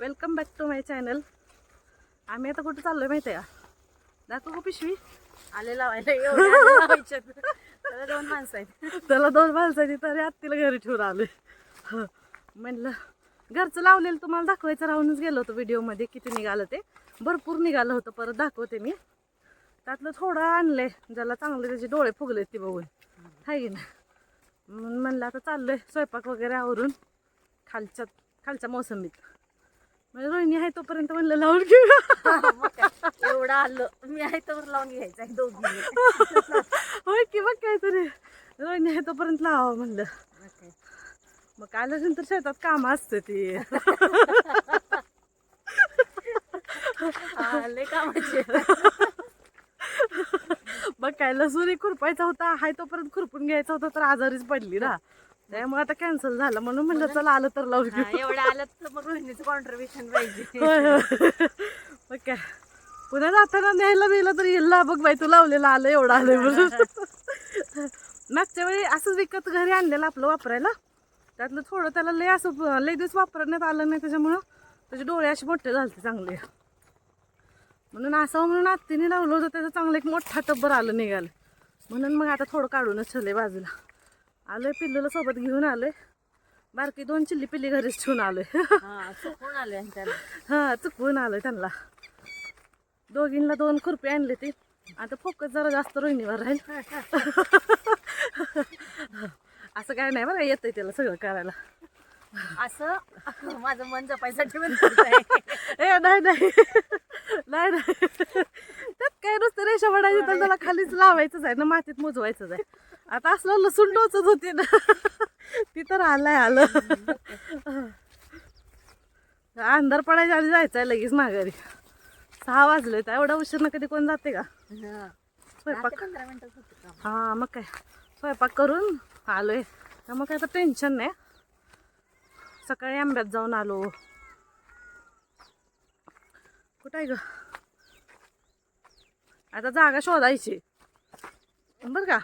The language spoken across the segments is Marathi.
Welcome back to my channel आम्ही आता कुठं चाललोय माहिती आहे का? दाखव का पिशवी. आले लावायला एवढे आले. त्याला दोन माणसं आहेत. त्याला दोन माणसाची तरी आत्तीला घरी ठेवून आलोय. हं. म्हणलं घरचं लावलेलं तुम्हाला दाखवायचं राहूनच गेलो होतो व्हिडिओमध्ये किती निघालं ते. भरपूर निघालं होतं परत दाखवते मी. त्यातलं थोडं आणलंय ज्याला चांगले त्याचे डोळे फुगले ते बघून. हाय की ना म्हणून म्हणलं आता चाललोय स्वयंपाक वगैरे आवरून खालच्या खालच्या मोसंबीत. म्हणजे रोहिणी आहे तोपर्यंत म्हणलं लावून काय, एवढं आलं. मी आहे तर लावून घ्यायचं आहे दोघी होय की बघ काहीतरी. रोहिणी आहे तोपर्यंत लावा म्हणलं. मग आल्यानंतर शेतात काम असते ती. आले कामाचे. मग काय लसूण खुरपायचा होता. हाय तोपर्यंत खुरपून घ्यायचा होता तर आजारीच पडली ना. त्यामुळे आता कॅन्सल झालं. म्हणून म्हणलं चला आलं तर लावून घेऊ. एवढं आलं तर मग रोहिणीचं कॉन्ट्रीब्युशन पाहिजे. मग काय पुन्हा जाताना न्यायला बिलं तर येईल बघ बाई तू लावलेलं आलं एवढं आलंय म्हणून. मागच्या वेळी असंच विकत घरी आणलेलं आपलं वापरायला. त्यातलं थोडं त्याला लय असं लय दिवस वापरण्यात आलं नाही त्याच्यामुळं. त्याचे डोळे असे मोठे झाले चांगले. म्हणून असं म्हणून आत्तीने लावलं होतं त्याचं चांगलं एक मोठा टब्बर आलं निघालं. म्हणून मग आता थोडं काढूनच ठेवले बाजूला. आलोय पिल्लूला सोबत घेऊन आलोय. बारकी दोन चिल्ली पिल्ली घरीच ठेवून आलोय. हा चुकून आले त्याला हा चुकवून आलं त्यांना. दोघींना दोन खुरपे आणले ते. आता फोकस जरा जास्त रोहिणीवर राहील. असं काय नाही बरं येतंय त्याला सगळं करायला. असं? माझं मन जपायसाठी. ए नाही नाही. नाही नाही. त्यात काय नुसतं रेषा पडायची तर त्याला खालीच लावायचंच आहे ना मातीत मोजवायचंच आहे. आता असलं लसूण टोचत होती ना. ती तर आलाय आलं. अंधार पडायच्या आधी जायचं आहे लगेच माघारी. सहा वाजले तर एवढा उशीर कधी कोण जाते का? हा. स्वयंपाक. हा मग काय? स्वयंपाक करून आलोय. त्यामुळे काय आता टेन्शन नाही. सकाळी आंब्यात जाऊन आलो. कुठं आहे ग? आता जागा शोधायची. बरं का?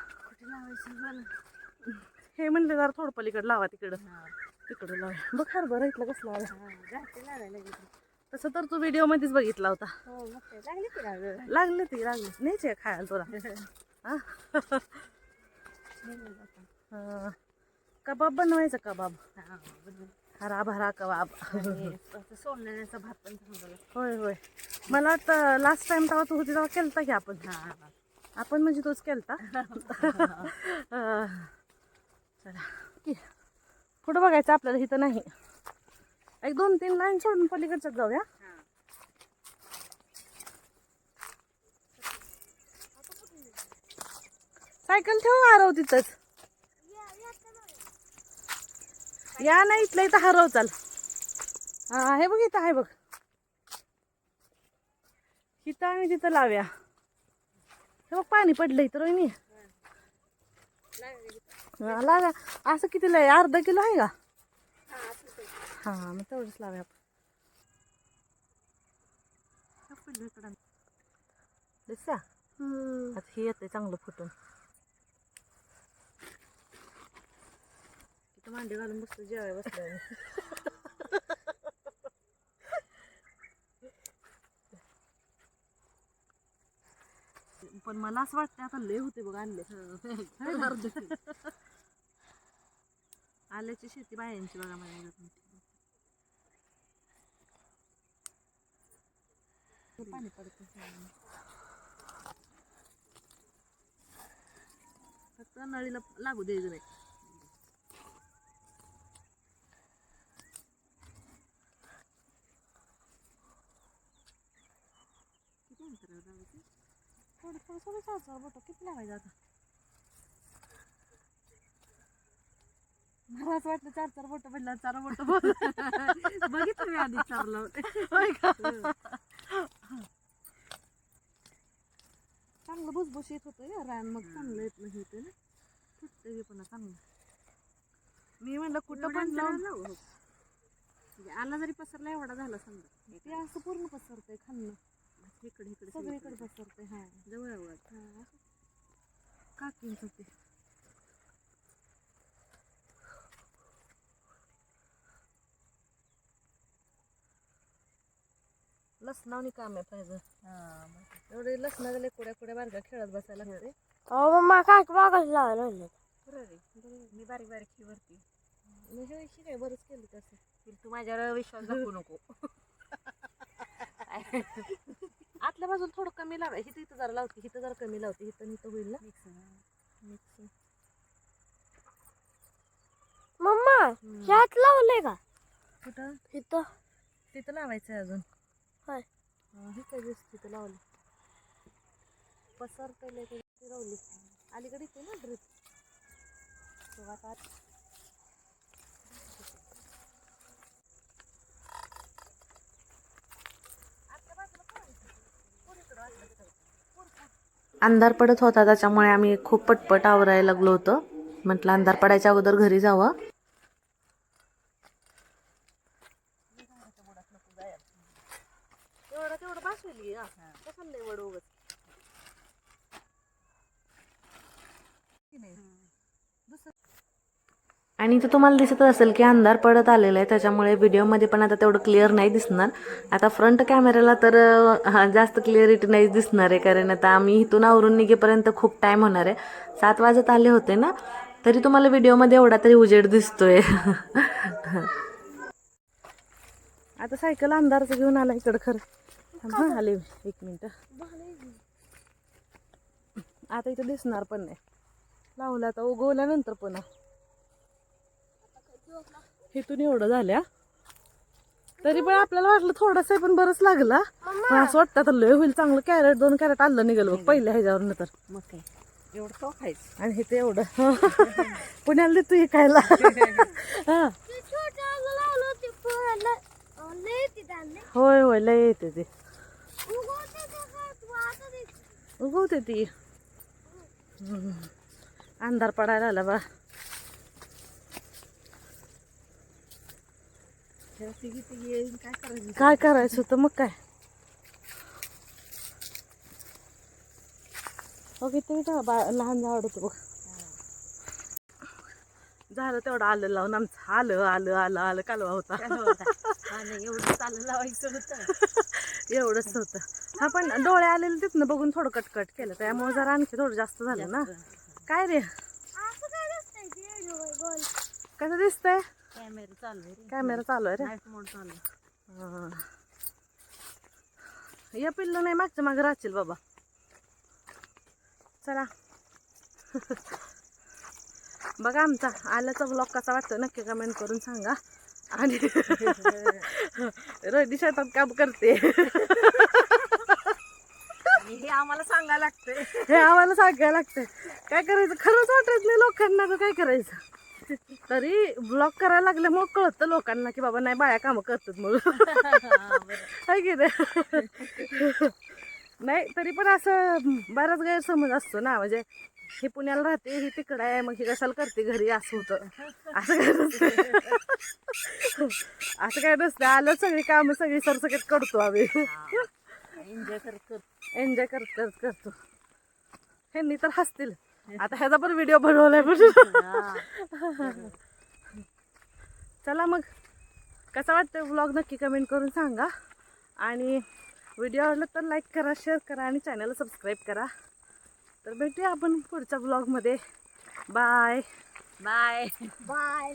हे म्हणले जरा थोडं पलीकडे लावा तिकडं. हा. तिकडं लावा. बघ हर बरं इथलं कसं लावा हा. तसं तर तू व्हिडिओ मध्येच बघितला होता. हो लागली ती लागले आहे खायला तुला. कबाब बनवायचा कबाब. हा. हरा भरा कबाब. सोलण्याचा भात पण. होय होय. मला वाटतं लास्ट टाइम तेव्हा तू होती तेव्हा केलता की आपण. आपण म्हणजे तोच केलता. चला. की. पुढं बघायचं आपल्याला इथं नाही. एक दोन तीन लाईन सोडून पलीकडच्यात जाऊया. हा. सायकल ठेव हरव तिथंच. या नाही इथलं इथं हरव चाल. हा हे बघ इथं आहे बघ. इथं आम्ही तिथं लाव्या. हे बघ पाणी पडलं इथं रोहिणी हा, लागा. असं कितीला आहे अर्धा किलो आहे का? हा मग तेवढंच लाव्या आपण. पडलं इकडं दिसया आता हे येतंय चांगलं फुटून. इथं मांडी घालून बसतो जेवाय बसलो पण मला असं वाटतं आता लय होते बघ आणले. आल्याची शेती बायांची बघा माझ्या पाणी पडत फक्त नळीला लागू द्यायचं नाही किती अंतरावर थोडं चार चार बोटं किती लावायचं आता? मला असं वाटलं चार चार बोटं पडलं चार बोटं बोल बघितलं मी आधी चार लावते. का? चांगलं भुसभुशीत होतं या रान मग चांगलं येत नाही ते ना. फुटतं हे पण चांगलं. मी म्हणलं कुठं पण लावून आला जरी पसरला एवढा झाला समजा. ते असं पूर्ण पसरतंय खाल्लं इकडे इकडे सगळीकडे पसरतंय हा जवळ जवळ हा, असं. काकींचं ते लसणावणी काम आहे पाहिजे. हा, मग. एवढे लसणाच्या लेकुड्या कुड्या बारक्या खेळत बसायला लागते. अहो मम्मा काय मागच लावायला लागले. मी बारीक बारीक शिवरती म्हणजे अशी काय बरंच केलं तसं. तू माझ्यावर विश्वास दाखवू नको. आतल्या बाजूला थोडं कमी लावाय हिथं इथं जरा लावते हिथं जरा कमी लावते. हिथं इथं होईल ना. मम्मा ह्यात लावलंय का? कुठं? इथं. तिथं लावायचं आहे अजून. होय. ही काय दिसत तिथं लावली. पसरतले ती लावली. अलीकडे ते ना ड्रिप आता अंधार पडत होता त्याच्यामुळे आम्ही खूप पटपट आवरायला लागलो होतो. म्हटलं अंधार पडायच्या अगोदर घरी जावं एवढं तेवढं बसवली आणि इथे तुम्हाला दिसत असेल की अंधार पडत आलेला आहे त्याच्यामुळे व्हिडिओमध्ये पण आता तेवढं क्लिअर नाही दिसणार. आता फ्रंट कॅमेऱ्याला तर जास्त क्लिअरिटी नाही दिसणार आहे कारण आता आम्ही इथून आवरून निघेपर्यंत खूप टाईम होणार आहे. सात वाजत आले होते ना तरी तुम्हाला व्हिडिओमध्ये एवढा तरी उजेड दिसतोय. आता सायकल अंधारचं घेऊन आला इकडं खरं. हं, आले एक मिनिट. आता इथं दिसणार पण नाही. लावलं आता उगवल्यानंतर पुन्हा इथून एवढं झाल्या. तरी पण आपल्याला वाटलं थोडंसं पण बरंच लागला. पण असं वाटतं आता लय होईल. चांगलं कॅरेट दोन कॅरेट आलं निघाल बघ पहिल्या ह्याच्यावर तर. मग काय? एवढं तो खायचं. आणि हे ते एवढं. पुण्याला देतो हे खायला. होय होय लय येते ते. उगवते ती. अंधार पडायला आला बा. येईन काय करायचं काय करायचं होतं मग काय? ओके ते बा लहान झाड होतं बघ. झालं तेवढं आलं लावून आमचं. आलं आलं आलं आलं कालवा होता. आणि एवढं चालू लावायचं होतं. एवढंच होतं. हा पण डोळे आलेले तिथनं बघून थोडं कटकट केलं. त्यामुळे जरा आणखी थोडं जास्त झालं ना. काय रे? कसं दिसतंय? कॅमेरा चालू आहे रे. कॅमेरा चालू आहे रे. नाईट मोड चालू आहे. हा. या पिल्लू नाही मागच्या मागे राहशील बाबा. चला. बघा आमचा आल्याचा ब्लॉग कसा वाटतो नक्की कमेंट करून सांगा. आणि रोहिती शेतात काम करते. हे आम्हाला सांगायला लागतंय. हे आम्हाला सांगायला लागतंय. काय करायचं? खरंच वाटत नाही लोकांना तर काय करायचं. तरी ब्लॉग करायला लागल्यामुळे कळतं लोकांना की बाबा नाही बाया कामं करतात म्हणून. आहे की नाही? नाही तरी पण असं बराच गैरसमज असतो ना. म्हणजे ही पुण्याला राहते ही तिकडं आहे मग ही कशाला करते घरी? असं होतं. असं काय नसतं. असं काय नसतं. आलं सगळी कामं सगळी सरसकट करतो आम्ही. एन्जॉय करत करत. एन्जॉय करत करत करतो. ह्यांनी तर हसतील. आता ह्याचा पण व्हिडिओ बनवलाय पण चला मग. कसा वाटतं व्लॉग नक्की कमेंट करून सांगा. आणि व्हिडिओ आवडला तर लाईक करा शेअर करा आणि चॅनलला सबस्क्राईब करा. तर भेटूया आपण पुढच्या व्लॉगमध्ये बाय बाय बाय